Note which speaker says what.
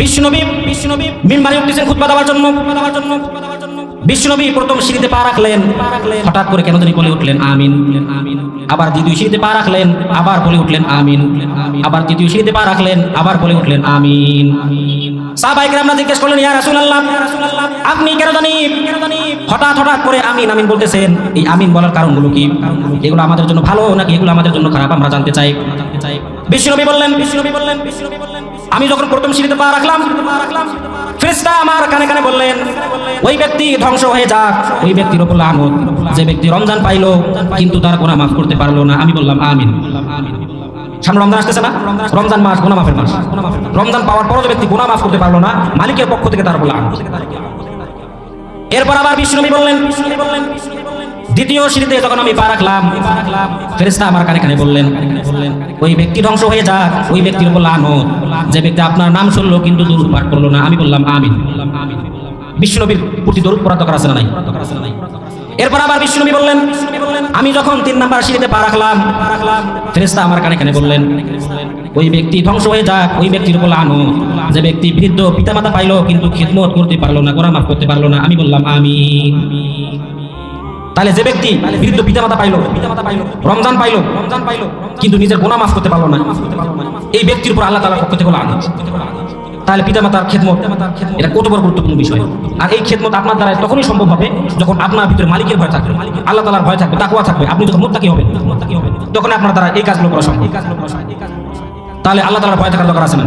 Speaker 1: বিষ্ণুনবী বিষ্ণুনবী মিম্বারে উঠতেছেন খুতবা দেওয়ার জন্য। দেওয়ার জন্য বিষ্ণুনবী প্রথম সিঁড়িতে পা রাখলেন। হঠাৎ করে কেন জানি বলে উঠলেন, আমিন। আবার দ্বিতীয় সিঁড়িতে পা রাখলেন, আবার বলে উঠলেন, আমিন। আবার তৃতীয় সিঁড়িতে পা রাখলেন, আবার বলে উঠলেন, আমিন। সাহাবাই আমরা জিজ্ঞেস করলেন, ইয়া রাসূলুল্লাহ, আপনি কেন জানি হঠাৎ হঠাৎ করে আমিন আমিন বলতেছেন? এই আমিন বলার কারণগুলো কি? এগুলো আমাদের জন্য ভালো নাকি এগুলো আমাদের জন্য খারাপ? আমরা জানতে চাই। বিষ্ণুনবী বললেন বিষ্ণুনবী বললেন বিষ্ণুনবী বললেন। আমি যখন প্রথম সিঁড়িতে পা রাখলাম আমার কানে কানে বললেন, ওই ব্যক্তি ধ্বংস হয়ে যাক। ওই ব্যক্তির উপর লানত যে ব্যক্তি রমজান পাইলো, কিন্তু তার গুনাহ মাফ করতে পারল না। আমি বললাম, আমিন। সামনে রমজান আসতেছে না? রমজান মাস, গুনাহ মাফের মাস। রমজান পাওয়ার পরও যে ব্যক্তি গুনাহ মাফ করতে পারল না, মালিকের পক্ষ থেকে তার লানত এরপর আবার বিষ্ণুনবী বললেন বিষ্ণুনবী বললেন দ্বিতীয় সিঁড়িতে যখন আমি পা রাখলাম, ফেরেশতা আমার কানে কানে বললেন, ওই ব্যক্তি ধ্বংস হয়ে যাক, ওই ব্যক্তির উপর লানত। যে ব্যক্তি আপনার নাম শুনলো কিন্তু দূর পাঠ করল না। আমি বললাম, আমিন। বিষ্ণুনবীর প্রতি দরুদ পড়া দরকার আছে না নাই? এরপর আবার বিষ্ণুনবী বললেন, আমি যখন তিন নাম্বার সিঁড়িতে পা রাখলাম, ফেরেশতা আমার কানে কানে বললেন, ওই ব্যক্তি ধ্বংস হয়ে যাক, ওই ব্যক্তির উপর আনো যে ব্যক্তি বৃদ্ধ পিতামাতা পাইলো কিন্তু খিদমত করতে পারল না গোনা মাফ করতে পারল না। আমি বললাম আমি তাহলে যে ব্যক্তি বৃদ্ধ পিতামাতা পাইলো পিতামাতা পাইলো, রমজান পাইলো রমজান পাইলো, কিন্তু নিজের গোনা মাফ করতে পারল না। এই ব্যক্তির উপর আল্লাহ তাআলার পক্ষ থেকে আনত তাহলে পিতামাতার খেদমত, এটা কত বড় গুরুত্বপূর্ণ বিষয়। আর এই খেদমত আপনার দ্বারা তখনই সম্ভব হবে যখন আপনার ভিতরে মালিকের ভয় থাকবে। আল্লাহ তালার ভয় থাকবে তাকুয়া থাকবে। আপনি যখন মোত্তাকি হবেন, তখন আপনার দ্বারা এই কাজগুলো করা সম্ভব। তাহলে আল্লাহ তালার ভয় থাকার দরকার আছে না?